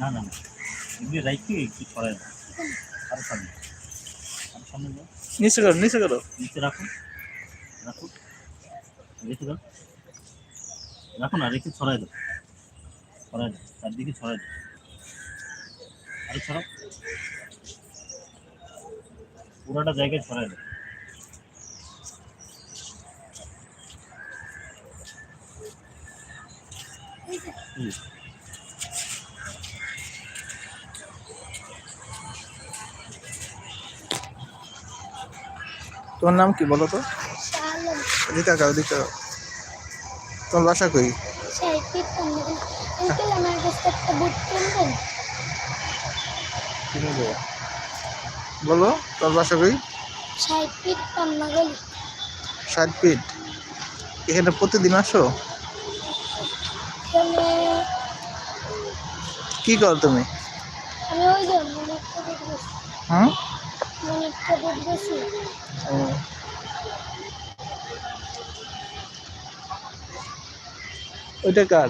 না না এমনি রাইখে ছড়াই দাও আরও সামনে আরও সামনে যাও নিচে করো নিচে করো। নিচে রাখুন রাখুন রেখে দাও। রাখুন আর রেখে ছড়াই দাও। ছড়াই দাও, চারদিকে ছড়াই দাও। আরও ছড়াও। পুরাটা জায়গায় ছড়াই দাও। হুম। তোমার নাম কি বলো তো? দিতে কাও দিতে তোমার বাসা কই? বলো তোমার বাসা কই? ষাট ফিট এখানে প্রতিদিন আসো? কি করো তুমি? হুম? মনেরটা বুট গেছি ওইটা কার।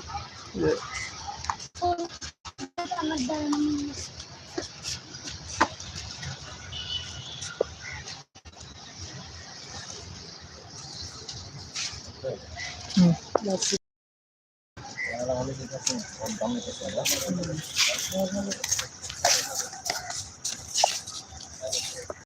হুম